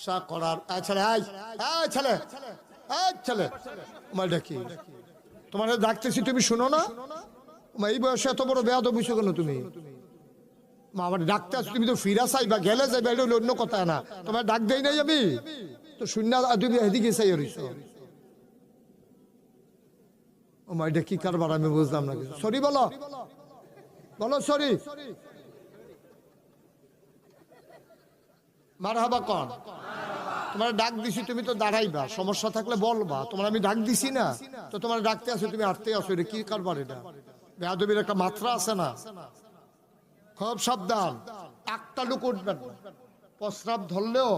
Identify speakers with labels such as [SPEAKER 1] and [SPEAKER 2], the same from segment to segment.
[SPEAKER 1] ব্যবসা করার। ছেলে, এই এই ছেলে এই ছেলে। তোমার ডাকি, তোমার ডাকতেছি, তুমি শুনো না? এই বয়সে এত বড় বেয়াদ বুঝছ কেন তুমি? মা আমার ডাকতে আছো তুমি তো ফিরা চাইবা, গেলে যাইবা, এটা হলো অন্য কথা না। তোমার ডাক দেই নাই আমি? তো শূন্য তুমি এদিকে চাই রইছো। ও মা এটা কি কারবার আমি বুঝলাম না সরি বলো। বলো, সরি। মার হাবা কন। তোমার ডাক দিছি, তুমি তো দাঁড়াইবা। সমস্যা থাকলে বলবা। তোমার আমি ডাক দিছি না, তো তোমার ডাকতে আছো, তুমি আটতে আসো এটা কি কারবার এটা? বেয়াদবির একটা মাত্রা আছে না? খুব সাবধান। একটা লোক উঠবেন প্রস্রাব ধরলেও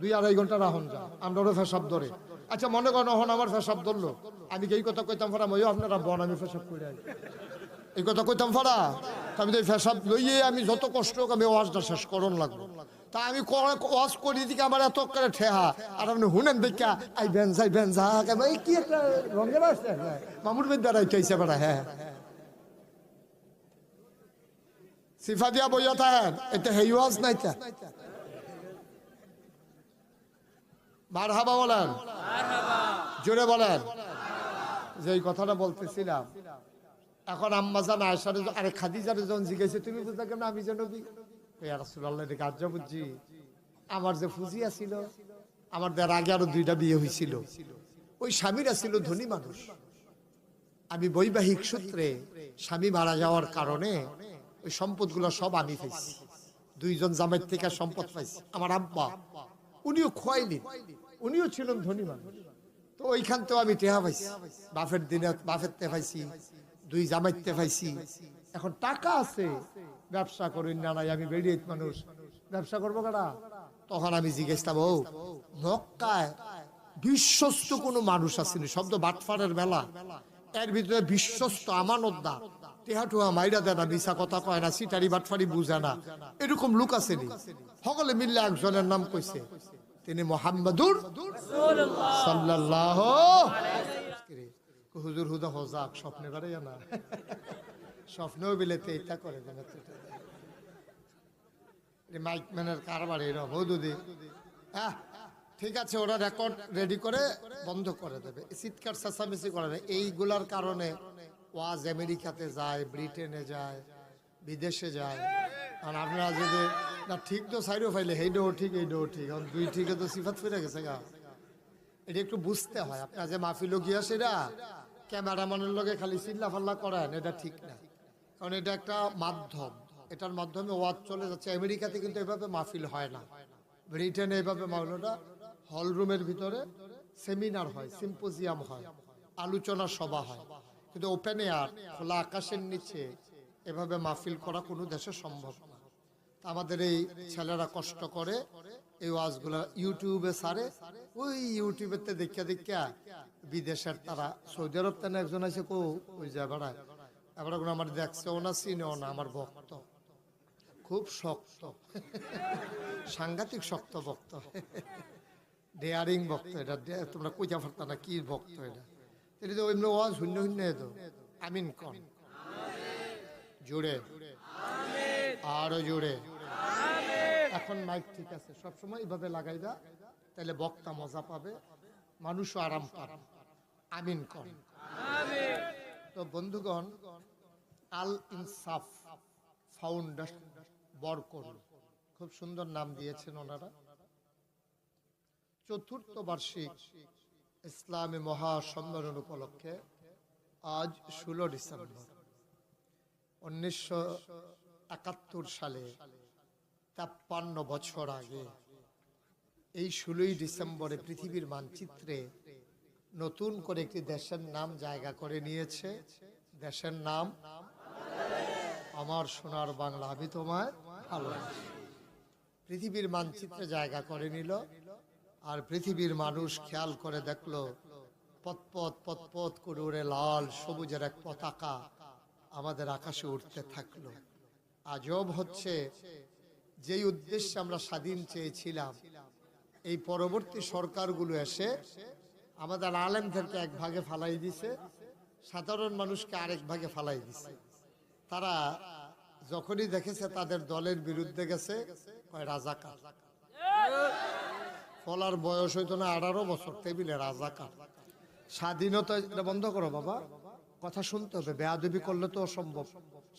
[SPEAKER 1] দুই আড়াই ঘণ্টা রাহন যা আমরা ফেসাব ধরে। আচ্ছা মনে করেন হন আমার ফেসাব ধরলো। আমি এই কথা কইতাম ফারা ময়ও আপনারা বন, আমি ফেসাব করে। এই কথা কইতাম ফারা আমি তো ফেসাব লইয়ে আমি যত কষ্ট হোক আমি ওয়াজটা শেষ করন লাগবো। তা আমি ওয়াজ করি দিকে আমার এত করে ঠেহা। আর আপনি হুনেন দেখা, আই এই কি একটা রঙের আসছে? মামুর বিদ্যার আইটাইছে বেড়া হ্যাঁ সিফা দিয়া বইয়া থাকেন এটা হেইওয়াজ নাই তা। বলেন। জোরে বলেন। যে এই কথাটা বলতেছিলাম। এখন আম্মাজান আয়সারে আরে খাদিজারে যখন জিজ্ঞেসে, তুমি বুঝতে কেন আমি যেন আমার যে ফুজিয়া ছিল, আমার দেড় আগে আরও দুইটা বিয়ে হয়েছিল ওই স্বামীরা ছিল ধনী মানুষ। আমি বৈবাহিক সূত্রে স্বামী মারা যাওয়ার কারণে ওই সম্পদগুলো সব আমি পাইছি। দুইজন জামাইয়ের থেকে সম্পদ পাইছি। আমার আব্বা, উনিও খোয়াইনি উনিও ছিলেন ধনী মানুষ। তো ওইখান তো আমি টেহা পাইছি। বাফের দিনে বাফের তে পাইছি, দুই জামাইতে পাইছি। এখন টাকা আছে ব্যবসা করি না নাই, আমি বেরিয়ে মানুষ। ব্যবসা করব কারা তখন আমি জিজ্ঞেসতাম ও মক্কায় বিশ্বস্ত কোনো মানুষ আসেনি? শব্দ বাটফারের মেলা এর ভিতরে বিশ্বস্ত আমানতদার। টেহাটুয়া মাইরা দেয় না মিশা কথা কয় না, সিটারি বাটফারি বুঝে না। এরকম লোক আসেনি। সকলে মিললে একজনের নাম কইছে। তিনি মোহাম্মদুর সাল্লাল্লাহ হুজুর, হুদা হজাক, স্বপ্নে করে না। এটা করে। এই মাইক ম্যানের কারবার এরকম হৌদুদি হ্যাঁ ঠিক আছে, ওরা রেকর্ড রেডি করে বন্ধ করে দেবে। চিৎকার চেঁচামেচি করে এইগুলার কারণে ওয়াজ আমেরিকাতে যায়, ব্রিটেনে যায়, বিদেশে যায়। আর আপনারা যদি, না, ঠিক তো সাইডও ফাইলে, হেইডও ঠিক এইটাও ঠিক। এখন দুই ঠিকে তো সিফাত ফিরে গেছে গা। এটা একটু বুঝতে হয়। আপনার যে মাহফিলও গিয়া সেটা ক্যামেরাম্যানের লগে খালি চিল্লা ফাল্লা করেন, এটা ঠিক না। কারণ এটা একটা মাধ্যম। এটার মাধ্যমে ওয়াজ চলে যাচ্ছে। আমেরিকাতে কিন্তু এভাবে মাহফিল হয় না। ব্রিটেনে এভাবে মাহফিলটা হল রুমের ভিতরে সেমিনার হয়, সিম্পোজিয়াম হয়, আলোচনা সভা হয়। কিন্তু ওপেন এয়ার, খোলা আকাশের নিচে এভাবে মাহফিল করা কোনো দেশে সম্ভব না। আমাদের এই ছেলেরা কষ্ট করে এই ওয়াজগুলো ইউটিউবে সারে। ওই ইউটিউবেতে দেখিয়া দেখিয়া বিদেশের তারা, সৌদি আরব তেন একজন আছে কো, ওই যে বেড়ায় এবার ওগুলো আমার দেখছেও না চিনেও না, আমার ভক্ত। খুব শক্ত। সাংঘাতিক শক্ত ভক্ত। ডেয়ারিং ভক্ত এটা তোমরা কইতে পারতা না কি ভক্ত এটা। এটা তো এমনি ওয়াজ শূন্য শূন্য তো। আমিন কন। জুড়ে আরও জুড়ে এখন মাইক ঠিক আছে। সবসময় এইভাবে লাগাইবা তাহলে বক্তা মজা পাবে। মানুষও আরাম পাবে। আমিন কন। তো বন্ধুগণ, আল ইনসাফ ফাউন্ডেশন বরকর, খুব সুন্দর নাম দিয়েছেন ওনারা। চতুর্থ বার্ষিক ইসলামী মহাসম্মেলন উপলক্ষে আজ ষোলো ডিসেম্বর উনিশশো একাত্তর সালে তেপ্পান্ন বছর আগে এই ষোলোই ডিসেম্বরে পৃথিবীর মানচিত্রে নতুন করে একটি দেশের নাম জায়গা করে নিয়েছে। দেশের নাম আমার সোনার বাংলা। আমি তোমায় ভালোবাসি। পৃথিবীর মানচিত্রে জায়গা করে নিল আর পৃথিবীর মানুষ খেয়াল করে দেখল পথপথ পথপথ করে উড়ে লাল সবুজের এক পতাকা আমাদের আকাশে উঠতে থাকল। আজব হচ্ছে যেই উদ্দেশ্যে আমরা স্বাধীন চেয়েছিলাম, এই পরবর্তী সরকারগুলো এসে আমাদের আলেমদেরকে এক ভাগে ফালাই দিছে, সাধারণ মানুষকে আরেক ভাগে ফালাই দিছে। তারা যখনই দেখেছে তাদের দলের বিরুদ্ধে গেছে, কয়, রাজাকার। বলার বয়স হইতো না আঠারো বছর, টেবিলে রাজাকার। স্বাধীনতা এটা বন্ধ করো বাবা। কথা শুনতে হবে, বেয়াদবি করলে তো অসম্ভব।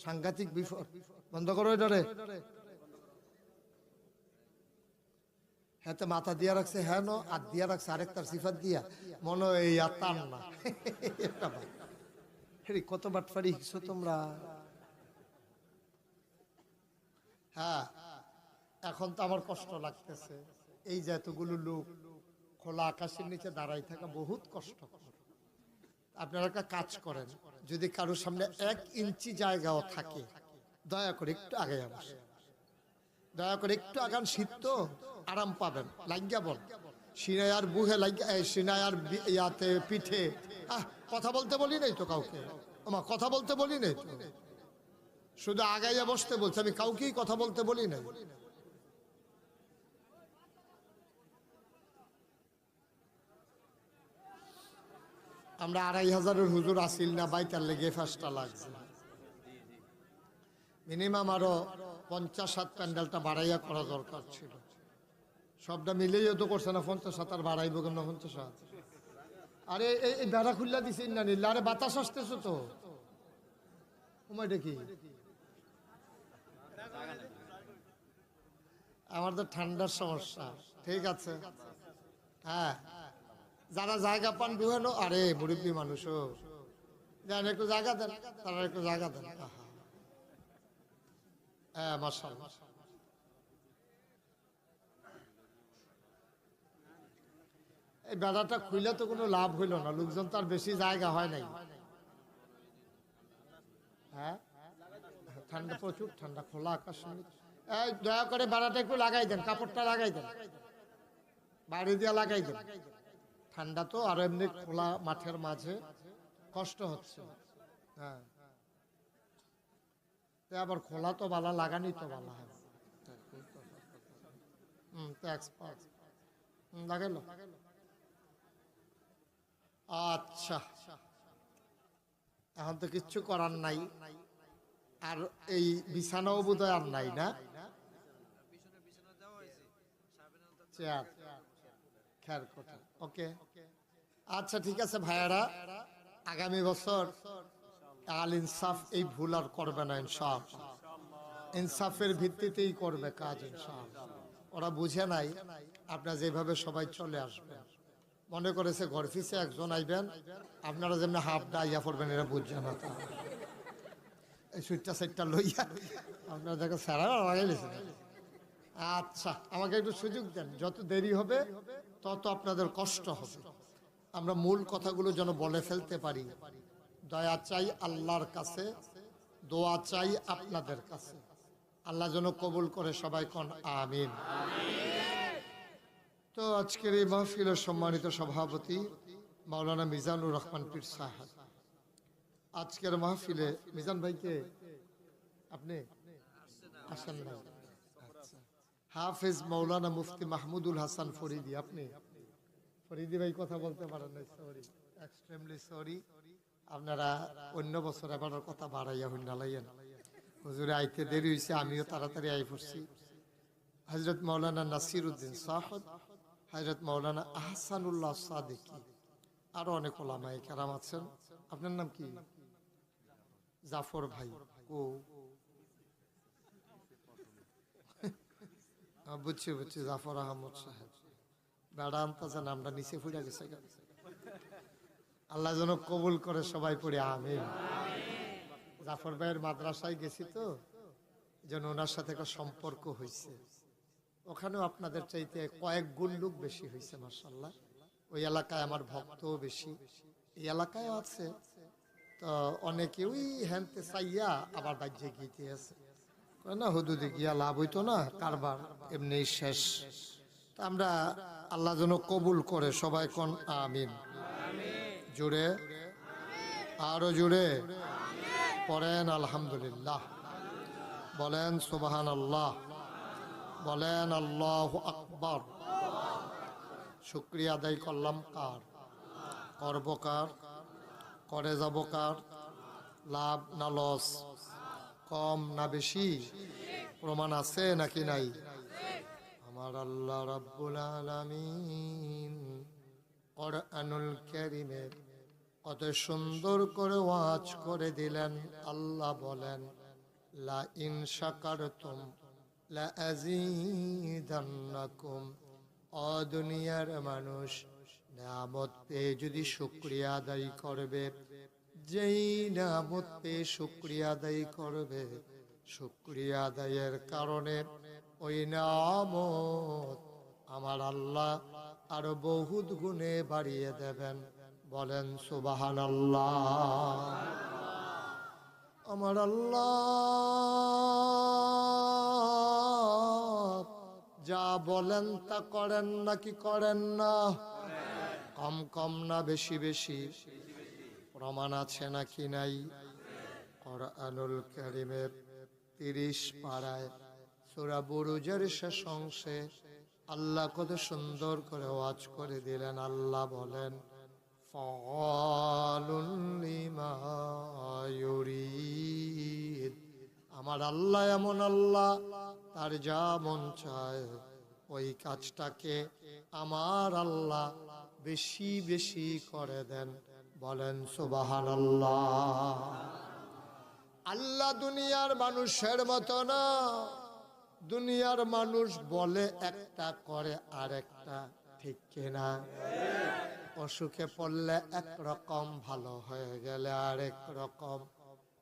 [SPEAKER 1] সাংঘাতিক বিপদ। বন্ধ করো এটারে। হ্যাঁ মাথা দিয়া রাখছে হ্যাঁ আর দিয়া রাখছে আরেক তার সিফাত দিয়া। মনে হয় আর না। এটা কত বাটফারি হিসো তোমরা? হ্যাঁ এখন তো আমার কষ্ট লাগতেছে। এই যে এতগুলো লোক খোলা আকাশের নিচে দাঁড়াই থাকা বহুত কষ্ট। আপনারা একটা কাজ করেন, যদি কারোর সামনে এক ইঞ্চি জায়গাও থাকে, দয়া করে একটু আগে আসেন দয়া করে একটু আগান শীত তো, আরাম পাবেন, লাগিয়া বল। সিনায়ার বুহে লাগিয়া সিনায়ার ইয়াতে পিঠে। আহ, কথা বলতে বলি নাই তো কাউকে? আমা কথা বলতে বলি নাই তো? শুধু আগাইয়া বসতে বলছে, আমি কাউকেই কথা বলতে বলি নাই। আমরা আড়াই হাজারের হুজুর আসিল না, বাইতার লেগে ফার্স্টটা লাগছে। মিনিমাম আরও পঞ্চাশ সাত প্যান্ডেলটা বাড়াইয়া করা দরকার ছিল। সবটা মিলেই তো করছে না পঞ্চাশ সাত আর বাড়াইব কেন পঞ্চাশ সাত আরে এই বেড়া খুল্লা দিছি না নিল্লা, আরে বাতাস আসতেছে তো। দেখি আমার তো ঠান্ডার সমস্যা। ঠিক আছে। হ্যাঁ। যারা জায়গা পান দুহেন আরে মুরব্বী মানুষও। যান, একটু জায়গা দেন, তারা একটু জায়গা দেন। আহা। হ্যাঁ এই বেড়াটা খুইলে তো কোনো লাভ হইল না, লোকজন তার বেশি জায়গা হয় নাই। হ্যাঁ? ঠান্ডা প্রচুর, ঠান্ডা খোলা আকাশ এই দয়া করে বেড়াটা একটু লাগাই দেন, কাপড়টা লাগাই দেন। বাড়ি দিয়ে লাগাই দেন। ঠান্ডা তো আর এমনি খোলা মাঠের মাঝে কষ্ট হচ্ছে। হ্যাঁ। আবার খোলা তো বালা, লাগানি তো বালা হয়। হুম আচ্ছা। এখন তো কিচ্ছু করার নাই। আর এই বিছানাও বোধ আর নাই না? আচ্ছা ঠিক আছে ভাইয়ারা। আগামী বছর আল ইনসাফ এই ভুল আর করবে না ইনসাফ ইনসাফের ভিত্তিতেই করবে কাজ ইনসাফ ওরা বুঝে নাই, আপনারা যেভাবে সবাই চলে আসবেন। মনে করেছে ঘর ফিসে একজন আইবেন, আপনারা যেমন হাফ ডাইয়া পড়বেন, এরা বুঝছে না তা। এই সুইটটা সাইটটা লইয়া আপনারা দেখো স্যারা লাগাইলেছেন আচ্ছা আমাকে একটু সুযোগ দেন, যত দেরি হবে, তত আপনাদের কষ্ট হবে। আমরা মূল কথাগুলো যেন বলে ফেলতে পারি। দয়া চাই আল্লাহর কাছে, দোয়া চাই আপনাদের কাছে। আল্লাহ যেন কবুল করে সবাই কন, আমিন। তো আজকের এই মাহফিলের সম্মানিত সভাপতি মাওলানা মিজানুর রহমান পীর সাহেব। আজকের মাহফিলে, মিজান ভাইকে আপনি আসেন না আচ্ছা। হাফেজ মৌলানা মুফতি মাহমুদুল হাসান ফরিদি, আপনি? ফরিদি ভাই কথা বলতে পারেন সরি এক্সট্রিমলি সরি আপনারা অন্য বছর এবার কথা বাড়াইয়া হইন নালাইয়েন হুজুরে আইতে দেরি হয়েছে আমিও তাড়াতাড়ি আই পড়ছি। হজরত মৌলানা নাসির উদ্দিন সাহদ হজরত মৌলানা আহসানুল্লাহ সাদিকি, আরও অনেক ওলামাই কেরাম আছেন। আপনার নাম কি? জাফর ভাই ও বুঝছি বুঝছি, জাফর আহমদ সাহেব। বেড়া আনতেছে নামটা নিচে ফুটে গেছে গা। আল্লাহ যেন কবুল করে সবাই পড়ে, আমিন। জাফর ভাইয়ের মাদ্রাসায় গেছি তো যেন ওনার সাথে একটা সম্পর্ক হয়েছে। ওখানেও আপনাদের চাইতে কয়েক গুণ লোক বেশি হয়েছে মার্শাল্লাহ ওই এলাকায় আমার ভক্তও বেশি। এই এলাকায় আছে। তো অনেকে ওই হ্যানতে চাইয়া আবার রাজ্যে গিয়ে আছে। না, হুদুদে গিয়া লাভ হইতো না, কারবার এমনি শেষ। আমরা আল্লাহ যেন কবুল করে সবাই কোন, আমিন। জুড়ে, আরও জুড়ে। পড়েন, আলহামদুলিল্লাহ। বলেন সুবাহান আল্লাহ বলেন, আল্লাহ আকবর। শুক্রিয়া আদায় করলাম কার? করব কার? যাব কার? লাভ না লস? কম না বেশি? প্রমাণ আছে নাকি নাই? আমার আল্লাহ রাব্বুল আলামিন কোরআনুল কারীমে কত সুন্দর করে ওয়াজ করে দিলেন, আল্লাহ বলেন, লা ইন শাকারতুম লা দুনিয়ার মানুষ, নিয়ামত পেয়ে যদি শুক্রিয়া আদায় করবে, যেই নিয়ামত পেয়ে শুক্রিয়া আদায় করবে, শুক্রিয়া আদায়ের কারণে ওই নামত আমার আল্লাহ আরও বহুত গুণে বাড়িয়ে দেবেন। বলেন সুবাহান আমার আল্লাহ যা বলেন তা করেন নাকি করেন না? কম কম না, বেশি বেশি। প্রমাণ আছে নাকি নাই? কোরআনুল কারিমের তিরিশ পাড়ায় সুরা বুরুজের শেষ অংশে আল্লাহ কত সুন্দর করে ওয়াজ করে দিলেন, আল্লাহ বলেন আমার আল্লাহ এমন আল্লাহ, তার যা মন চায় ওই কাজটাকে আমার আল্লাহ বেশি বেশি করে দেন। বলেন সুবাহান আল্লাহ আল্লাহ দুনিয়ার মানুষের মতো না, দুনিয়ার মানুষ বলে একটা করে আরেকটা, ঠিক কিনা? অসুখে পড়লে এক রকম ভালো হয়ে গেলে আরেক রকম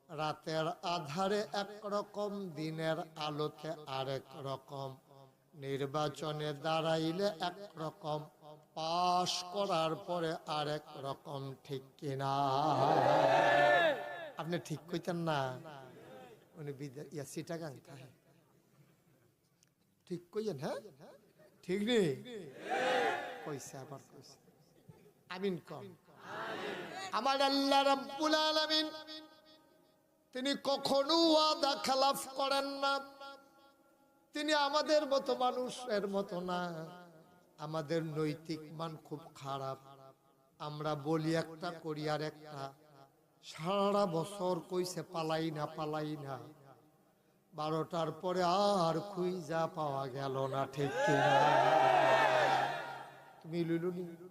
[SPEAKER 1] রাতের আধারে এক রকম দিনের আলোতে আরেক রকম নির্বাচনে দাঁড়াইলে এক রকম পাশ করার পরে আরেক রকম ঠিক কিনা আপনি ঠিক কইতেন না? উনি বিদ্যা সিটাগাং থাকে ঠিক কইয়েন হ্যাঁ? ঠিক নেই কইছে আবার, কইছে। আমিন কম। আমার আল্লাহ রাব্বুল আলামিন, তিনি কখনো ওয়াদা খেলাফ করেন না। তিনি আমাদের মতো মানুষের মতো না। আমাদের নৈতিক মান খুব খারাপ। আমরা বলি একটা করি আর একটা। সারা বছর কইছে পালাই না পালাই না। বারোটার পরে আর খুঁজা পাওয়া গেল না, ঠিক কিনা? তুমি লুলুনি।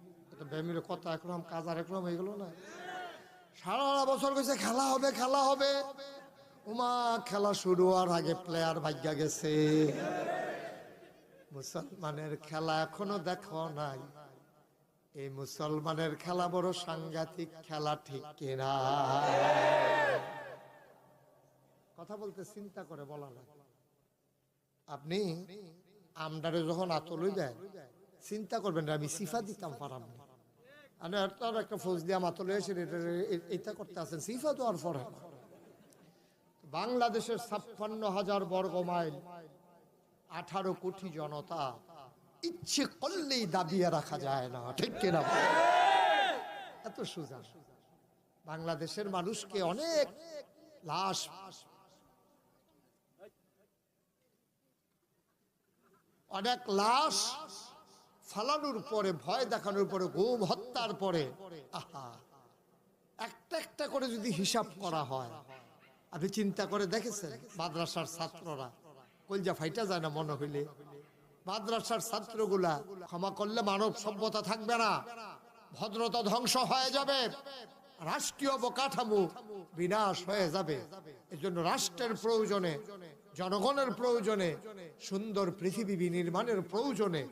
[SPEAKER 1] কাজ আর হয়ে গেল না। সারা বছর কইছে খেলা হবে খেলা হবে। উমা খেলা শুরু হওয়ার আগে প্লেয়ার ভাগ্যা গেছে। মুসলমানের খেলা এখনও দেখো নাই। এই মুসলমানের খেলা বড় সাংঘাতিক খেলা ঠিক কিনা? কথা বলতে চিন্তা করে বলা লাগে। আপনি আমদারে যখন আতল দেন চিন্তা করবেন না, আমি সিফা দিতাম পারাম না। আমি তার একটা ফৌজ দিয়া মাতলে এসে এটা করতে আছেন। সিফা তো আর বাংলাদেশের ছাপ্পান্ন হাজার বর্গ মাইল, আঠারো কোটি জনতা ইচ্ছে করলেই দাবিয়ে রাখা যায় না। ঠিক কিনা? এত সোজা। বাংলাদেশের মানুষকে অনেক লাশ অনেক লাশ ফালানোর পরে, ভয় দেখানোর পরে গুম হত্যার পরে, আহা, একটা একটা করে যদি হিসাব করা হয়, আপনি চিন্তা করে দেখেছেন? মাদ্রাসার ছাত্ররা, কলজা ফাইটা যায় না মনে হইলে। মাদ্রাসার ছাত্রগুলা ক্ষমা করলে মানব সভ্যতা থাকবে না। ভদ্রতা ধ্বংস হয়ে যাবে। রাষ্ট্রীয় অবকাঠামো বিনাশ হয়ে যাবে। এজন্য রাষ্ট্রের প্রয়োজনে জনগণের প্রয়োজনে, সুন্দর পৃথিবী বিনির্মাণের প্রয়োজনে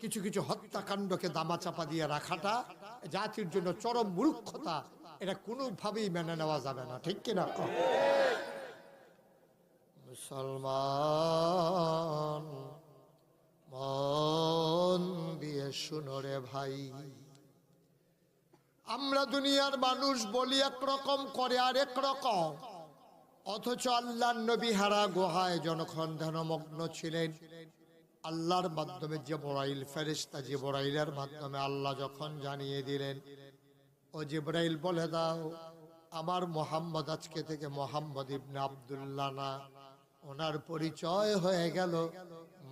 [SPEAKER 1] কিছু কিছু হত্যাকাণ্ডকে দামা চাপা দিয়ে রাখাটা, জাতির জন্য চরম মূর্খতা, এটা কোনোভাবেই মেনে নেওয়া যাবে না, ঠিক কিনা? মুসলমান, মন দিয়ে শুনো রে ভাই। আমরা দুনিয়ার মানুষ বলি একরকম করে আর রকম। অথচ আল্লাহ নবী হারা গুহায় জনক্ষণ ধ্যানমগ্ন ছিলেন। আল্লাহর মাধ্যমে যে বড়াইল ফেরিস্তা যে বড়াইলের মাধ্যমে আল্লাহ যখন জানিয়ে দিলেন, ও জিব্রাইল, বলে দাও, আমার মোহাম্মদ আজকে থেকে মোহাম্মদ ইবনে আব্দুল্লাহ না, ওনার পরিচয় হয়ে গেল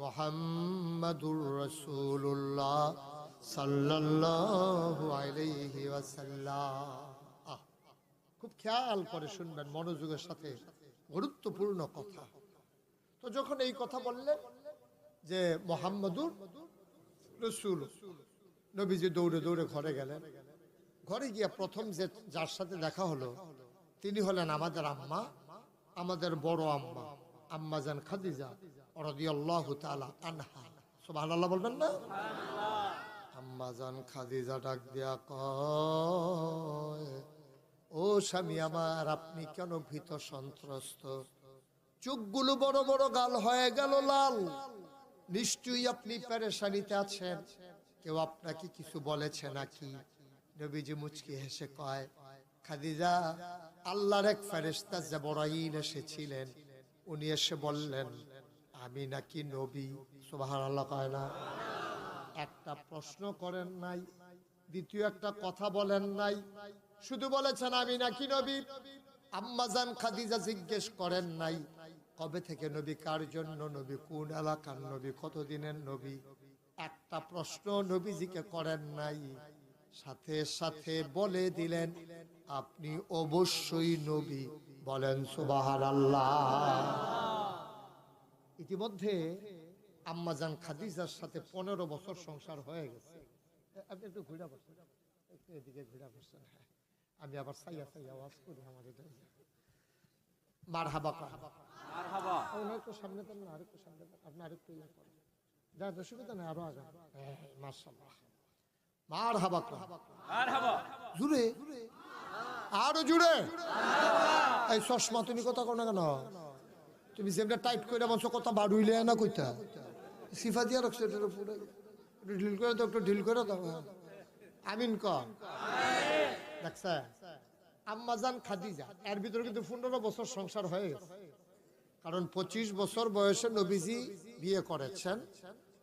[SPEAKER 1] মোহাম্মদুর রসুল্লাহ সাল্লাল্লাহু আলাইহি ওয়াসাল্লাম। খুব খেয়াল করে শুনবেন মনোযোগের সাথে। গুরুত্বপূর্ণ কথা। তো যখন এই কথা বললেন যে মোহাম্মদুর রসুল, নবীজি দৌড়ে দৌড়ে ঘরে গেলেন। ঘরে গিয়ে প্রথম যে যার সাথে দেখা হলো, তিনি হলেন আমাদের আম্মা, আমাদের বড় আম্মা আম্মা জান খাদিজা রাদিয়াল্লাহু তাআলা আনহা। সুবহানাল্লাহ বলবেন না? আম্মা খাদিজা ডাক দিয়া কয় ও স্বামী, আমার আপনি কেন ভীত সন্ত্রস্ত? চোখগুলো বড় বড় গাল হয়ে গেল লাল। নিশ্চয়ই আপনি পেরেশানিতে আছেন। কেউ আপনাকে কিছু বলেছে নাকি? নবীজি মুচকি হেসে কয়, খাদিজা, আল্লাহর এক ফেরেশতা জবরাইল এসেছিলেন। উনি এসে বললেন, আমি নাকি নবী? সুবহানাল্লাহ কয় না। একটা প্রশ্ন করেন নাই, দ্বিতীয় একটা কথা বলেন নাই। শুধু বলেছেন আমি নাকি নবী। আম্মাজান খাদিজা জিজ্ঞেস করেন নাই, কবে থেকে নবী, কার জন্য নবী, কোন এলাকার নবী, কতদিনের নবী? একটা প্রশ্ন নবীজিকে করেন নাই। সাথে সাথে বলে দিলেন, আপনি অবশ্যই নবী। বলেন সুবাহার আল্লাহ ইতিমধ্যে আম্মাজান খাদিজার সাথে পনেরো বছর সংসার হয়ে গেছে। আপনি একটু ঘুরে বসছেন একটু এদিকে ঘুরে বসছেন হ্যাঁ আমি আবার সাইয়া সাইয়া আওয়াজ করি এটা মার হাবা একটু সামনে দেন না আরেকটু সামনে আপনি আরেকটু ইয়ে করেন। যা অসুবিধা নেই আরও আগে হ্যাঁ মার্শাল্লাহ মার হাবা জুড়ে? আরও জুড়ে? এই চশমা তুমি কথা কো না কেন? তুমি যেমনি টাইট করে বলছো কথা বাড়ুইলে না কইতা? সিফা দিয়া রাখছো এটার উপরে। একটু ঢিল করে দাও একটু ঢিল করে দাও হ্যাঁ। আমিন কর। দেখছে? আম্মাজান খাদিজা। এর ভিতরে কিন্তু পনেরো বছর সংসার হয়ে গেছে। কারণ পঁচিশ বছর বয়সে নবীজি বিয়ে করেছেন,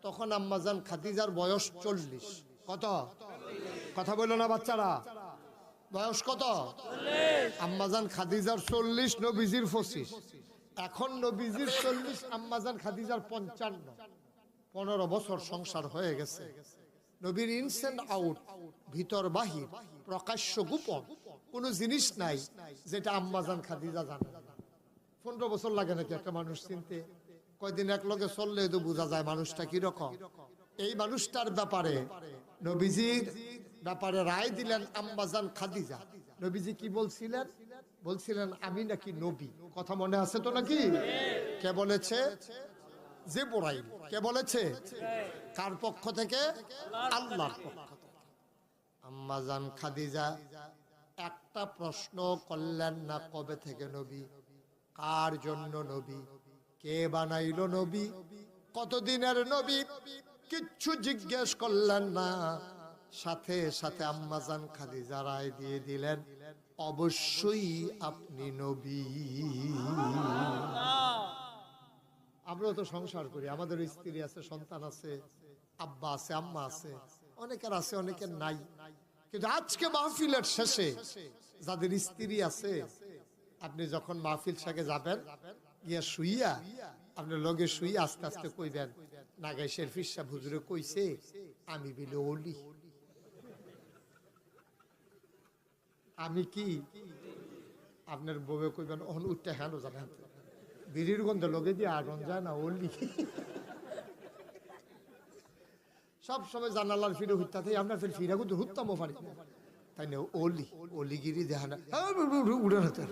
[SPEAKER 1] তখন আম্মাজান খাদিজার বয়স চল্লিশ। কত? কথা বলল না বাচ্চারা? বয়স কত? আম্মাজান খাদিজার চল্লিশ, নবীজির পঁচিশ। এখন নবীজির চল্লিশ আম্মাজান খাদিজার পঞ্চান্ন। পনেরো বছর সংসার হয়ে গেছে। নবীর ইনস অ্যান্ড আউট, ভিতর বাহির। প্রকাশ্য গোপন কোনো জিনিস নাই যেটা আম্মাজান খাদিজা জানে। পনেরো বছর লাগে নাকি একটা মানুষ চিনতে। কয়দিন এক লগে চললে তো বোঝা যায় মানুষটা কীরকম। এই মানুষটার ব্যাপারে নবীজির ব্যাপারে রায় দিলেন আম্বাজান খাদিজা। নবীজি কি বলছিলেন? বলছিলেন, আমি নাকি নবী। কথা মনে আছে তো নাকি? কে বলেছে? যে বোরাইল কে বলেছে? কার পক্ষ থেকে? আল্লাহর পক্ষ। আম্মাজান খাদিজা, একটা প্রশ্ন করলেন না কবে থেকে নবী? কার জন্য নবী? কে বানাইলো নবী? কতদিনের নবী? কিচ্ছু জিজ্ঞেস করলেন না। সাথে সাথে আম্মাজান খাদিজা রায় দিয়ে দিলেন, অবশ্যই আপনি নবী। আমরাও তো সংসার করি, আমাদের স্ত্রী আছে, সন্তান আছে, আব্বা আছে, আম্মা আছে, অনেকের আছে, অনেকের নাই। কিন্তু আজকে মাহফিলের শেষে যাদের স্ত্রী আছে, আপনি যখন মাহফিল সাথে যাবেন, গিয়া শুইয়া আপনি লগে শুইয়া আস্তে আস্তে কইবেন, নাগাই শেরফির সাহেব হুজুরে কইছে, আমি বিলে অলি আমি কি? আপনার বউয়ে কইবেন, অহন উঠতে হেন জানেন বিড়ির গন্ধ লগে দিয়ে আগুন যায় না অলি সব সময় জানালার ফিরে হুত্তা থেকে, আমরা ফির ফিরা কিন্তু হুত্তামও পারি তাই না অলি অলিগিরি দেখা না হতে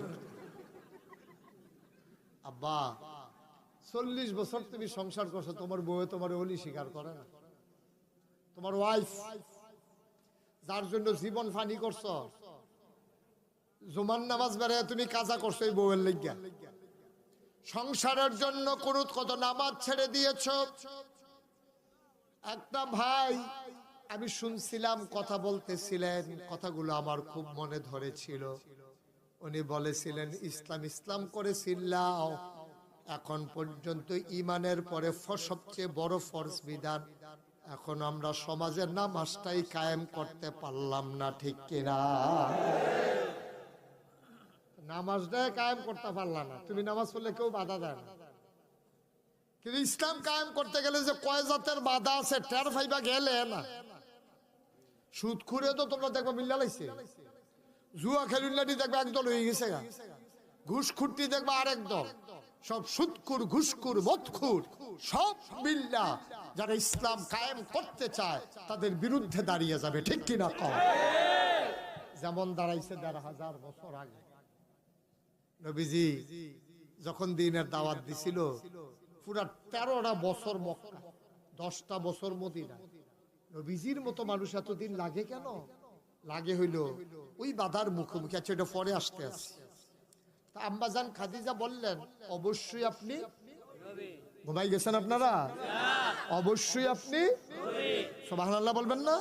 [SPEAKER 1] আব্বা, চল্লিশ বছর তুমি সংসার করছ, তোমার বউয়ে তোমার অলি স্বীকার করে না। তোমার ওয়াইফ যার জন্য জীবন ফানি করছ। জুমান নামাজ বেড়ে তুমি কাজা করছ এই বউয়ের লেগিয়া। সংসারের জন্য কোন কত নামাজ ছেড়ে দিয়েছ। একটা ভাই, আমি শুনছিলাম কথা বলতেছিলেন, কথাগুলো আমার খুব মনে ধরেছিল। উনি বলেছিলেন, ইসলাম ইসলাম করে চিল্লাও। এখন পর্যন্ত ইমানের পরে সবচেয়ে বড় ফরজ বিধান। এখন আমরা সমাজের নাম নামাজটাই কায়েম করতে পারলাম না, ঠিক কিনা? নামাজটাই কায়েম করতে পারলাম না। তুমি নামাজ পড়লে কেউ বাধা দেয় না। কিন্তু ইসলাম কায়েম করতে গেলে যে কয় জাতের বাধা আছে, টের ফাইবা গেলে না। সুদ খুঁড়ে তো তোমরা দেখবা মিল্লা লাইছে। জুয়া খেলুল্লাটি দেখবা একদল হয়ে গেছে গা। ঘুষ খুঁটি দেখবা আরেক দল সব সুদকুর ঘুষকুর মদখুর, সব মিল্লা যারা ইসলাম কায়েম করতে চায়, তাদের বিরুদ্ধে দাঁড়িয়ে যাবে, ঠিক কিনা কম যেমন দাঁড়াইছে দেড় হাজার বছর আগে। নবীজি যখন দিনের দাওয়াত দিছিল পুরা তেরোটা বছর মক্কা দশটা বছর মদিনা। নবীজির মতো মানুষ এতদিন লাগে কেন? লাগে হইল ওই বাধার মুখোমুখি। আছে এটা পরে আসতে আছে তা আম্বাজান খাদিজা বললেন অবশ্যই আপনি ঘুমাই গেছেন আপনারা? অবশ্যই আপনি? সোবাহ বলবেন না?